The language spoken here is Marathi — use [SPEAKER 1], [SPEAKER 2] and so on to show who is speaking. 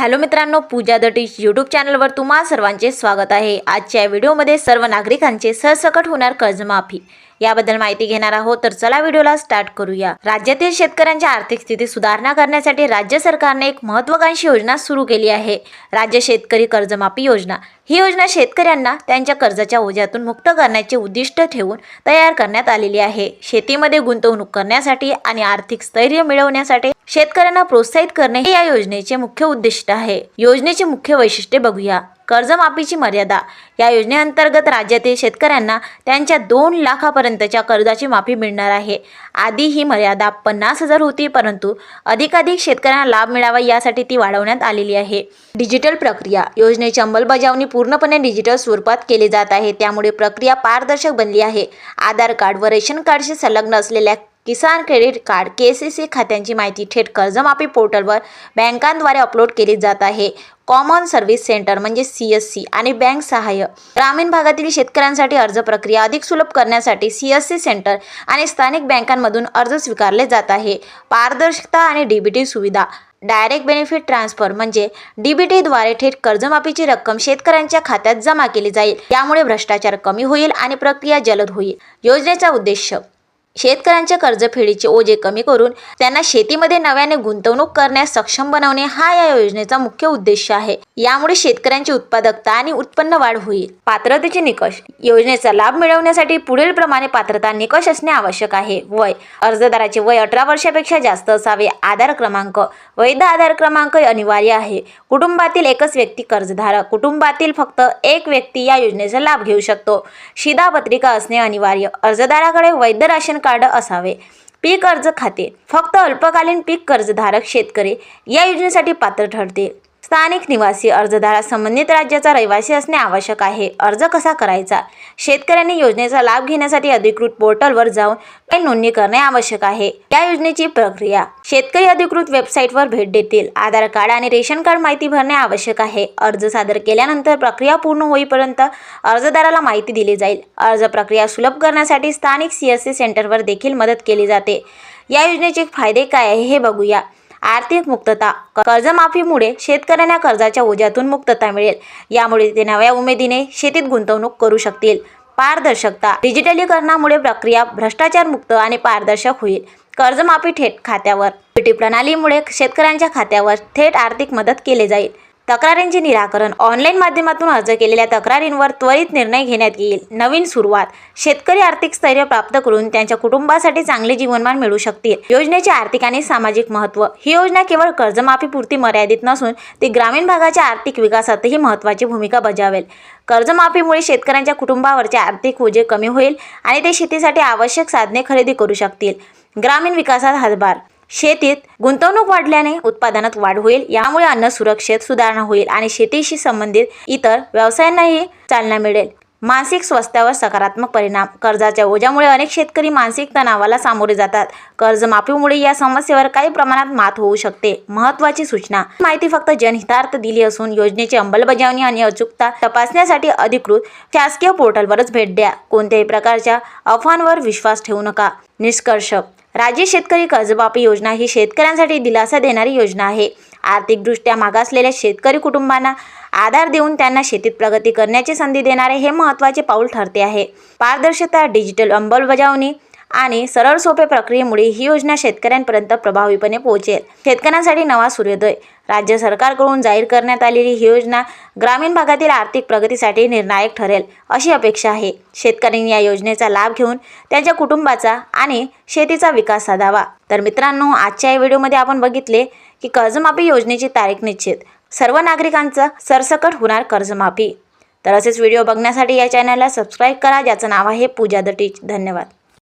[SPEAKER 1] हॅलो मित्रांनो पूजा द टीच यूट्यूब चॅनलवर तुम्हा सर्वांचे स्वागत आहे. आजच्या व्हिडिओमध्ये सर्व नागरिकांचे सरसकट होणार कर्जमाफी. याबद्दल माहिती घेणार आहोत. तर चला व्हिडिओला स्टार्ट करूया. राज्यातील शेतकऱ्यांच्या आर्थिक स्थिती सुधारणा करण्यासाठी राज्य सरकारने एक महत्वाकांक्षी योजना सुरू केली आहे. राज्य शेतकरी कर्जमाफी योजना. ही योजना शेतकऱ्यांना त्यांच्या कर्जाच्या ओझ्यातून मुक्त करण्याचे उद्दिष्ट ठेवून तयार करण्यात आलेली आहे. शेतीमध्ये गुंतवणूक करण्यासाठी आणि आर्थिक स्थैर्य मिळवण्यासाठी शेतकऱ्यांना प्रोत्साहित करणे हे या योजनेचे मुख्य उद्दिष्ट आहे. योजनेचे मुख्य वैशिष्ट्ये बघूया. कर्जमाफीची मर्यादा. या योजनेअंतर्गत राज्यातील शेतकऱ्यांना त्यांच्या दोन लाखापर्यंतच्या कर्जाची माफी मिळणार आहे. आधी ही मर्यादा पन्नास हजार होती परंतु अधिकाधिक शेतकऱ्यांना लाभ मिळावा यासाठी ती वाढवण्यात आलेली आहे. डिजिटल प्रक्रिया. योजनेची अंमलबजावणी पूर्णपणे डिजिटल स्वरूपात केली जात आहे. त्यामुळे प्रक्रिया पारदर्शक बनली आहे. आधार कार्ड व रेशन कार्डशी संलग्न असलेल्या Kisan credit card K C C खात्यांची माहिती थेट कर्जमाफी पोर्टलवर बँकांद्वारे अपलोड केली जात आहे. कॉमन सर्व्हिस सेंटर म्हणजे सी एस सी आणि बँक सहाय्य. ग्रामीण भागातील शेतकऱ्यांसाठी अर्ज प्रक्रिया अधिक सुलभ करण्यासाठी सी एस सी सेंटर आणि स्थानिक बँकांमधून अर्ज स्वीकारले जात आहे. पारदर्शकता आणि डीबीटी सुविधा. डायरेक्ट बेनिफिट ट्रान्सफर म्हणजे डीबीटीद्वारे थेट कर्जमाफीची रक्कम शेतकऱ्यांच्या खात्यात जमा केली जाईल. यामुळे भ्रष्टाचार कमी होईल आणि प्रक्रिया जलद होईल. योजनेचा उद्देश शेतकऱ्यांच्या कर्जफेडीचे ओझे कमी करून त्यांना शेतीमध्ये नव्याने गुंतवणूक करण्यास सक्षम बनवणे हा या योजनेचा मुख्य उद्देश आहे. यामुळे शेतकऱ्यांची उत्पादकता आणि उत्पन्न वाढ होईल. पात्रतेचे निकष. योजनेचा लाभ मिळवण्यासाठी पुढील प्रमाणे पात्रता निकष असणे आवश्यक आहे. वय. अर्जदाराचे वय अठरा वर्षापेक्षा जास्त असावे. आधार क्रमांक. वैध आधार क्रमांक अनिवार्य आहे. कुटुंबातील एकच व्यक्ती कर्जधारक. कुटुंबातील फक्त एक व्यक्ती या योजनेचा लाभ घेऊ शकतो. शिधापत्रिका असणे अनिवार्य. अर्जदाराकडे वैध राशन कार्ड असावे. पीक कर्ज खाते. फक्त अल्पकालीन पीक कर्जधारक शेतकरी या योजनेसाठी पात्र ठरते. स्थानिक निवासी अर्जदारा संबंधित राज्याचा रहिवासी असणे आवश्यक आहे. अर्ज कसा करायचा? शेतकऱ्यांनी योजनेचा लाभ घेण्यासाठी अधिकृत पोर्टलवर जाऊन काही नोंदणी करणे आवश्यक आहे. या योजनेची प्रक्रिया. शेतकरी अधिकृत वेबसाईटवर भेट देतील. आधार कार्ड आणि रेशन कार्ड माहिती भरणे आवश्यक आहे. अर्ज सादर केल्यानंतर प्रक्रिया पूर्ण होईपर्यंत अर्जदाराला माहिती दिली जाईल. अर्ज प्रक्रिया सुलभ करण्यासाठी स्थानिक सी एस सी सेंटरवर देखील मदत केली जाते. या योजनेचे फायदे काय आहे हे बघूया. आर्थिक मुक्तता कर्जमाफीमुळे शेतकऱ्यांना कर्जाच्या ओझ्यातून मुक्तता मिळेल. यामुळे ते नव्या उमेदीने शेतीत गुंतवणूक करू शकतील. पारदर्शकता डिजिटलीकरणामुळे प्रक्रिया भ्रष्टाचार मुक्त आणि पारदर्शक होईल. कर्जमाफी थेट खात्यावर. पीटी प्रणालीमुळे शेतकऱ्यांच्या खात्यावर थेट आर्थिक मदत केली जाईल. तक्रारींचे निराकरण. ऑनलाईन माध्यमातून अर्ज केलेल्या तक्रारींवर त्वरित निर्णय घेण्यात येईल. नवीन सुरुवात. शेतकरी आर्थिक स्थैर्य प्राप्त करून त्यांच्या कुटुंबासाठी चांगले जीवनमान मिळू शकतील. योजनेचे आर्थिक आणि सामाजिक महत्त्व. ही योजना केवळ कर्जमाफीपुरती मर्यादित नसून ती ग्रामीण भागाच्या आर्थिक विकासातही महत्त्वाची भूमिका बजावेल. कर्जमाफीमुळे शेतकऱ्यांच्या कुटुंबावरचे आर्थिक ओझे कमी होईल आणि ते शेतीसाठी आवश्यक साधने खरेदी करू शकतील. ग्रामीण विकासात हातभार शेतीत गुंतवणूक वाढल्याने उत्पादनात वाढ होईल यामुळे अन्न सुरक्षेत सुधारणा होईल आणि शेतीशी संबंधित इतर व्यवसायांनाही चालना मिळेल. मानसिक स्वास्थ्यावर सकारात्मक परिणाम. कर्जाच्या ओझ्यामुळे अनेक शेतकरी मानसिक तणावाला सामोरे जातात. कर्जमाफीमुळे या समस्येवर काही प्रमाणात मात होऊ शकते. महत्त्वाची सूचना. माहिती फक्त जनहितार्थ दिली असून योजनेची अंमलबजावणी आणि अचूकता तपासण्यासाठी अधिकृत शासकीय पोर्टलवरच भेट द्या. कोणत्याही प्रकारच्या अफवांवर विश्वास ठेवू नका. निष्कर्ष राज्य शेतकरी कर्जमाफी योजना ही शेतकऱ्यांसाठी दिलासा देणारी योजना आहे. आर्थिकदृष्ट्या मागासलेल्या शेतकरी कुटुंबांना आधार देऊन त्यांना शेतीत प्रगती करण्याची संधी देणारे हे महत्त्वाचे पाऊल ठरते आहे. पारदर्शकता डिजिटल अंमलबजावणी आणि सरळ सोपे प्रक्रियेमुळे ही योजना शेतकऱ्यांपर्यंत प्रभावीपणे पोहोचेल. शेतकऱ्यांसाठी नवा सूर्योदय. राज्य सरकारकडून जाहीर करण्यात आलेली ही योजना ग्रामीण भागातील आर्थिक प्रगतीसाठी निर्णायक ठरेल अशी अपेक्षा आहे. शेतकऱ्यांनी या योजनेचा लाभ घेऊन त्यांच्या कुटुंबाचा आणि शेतीचा विकास साधावा तर मित्रांनो आजच्या या व्हिडिओमध्ये आपण बघितले की कर्जमाफी योजनेची तारीख निश्चित. सर्व नागरिकांचं सरसकट होणार कर्जमाफी. तर असेच व्हिडिओ बघण्यासाठी या चॅनलला सबस्क्राईब करा ज्याचं नाव आहे पूजा द टीच. धन्यवाद.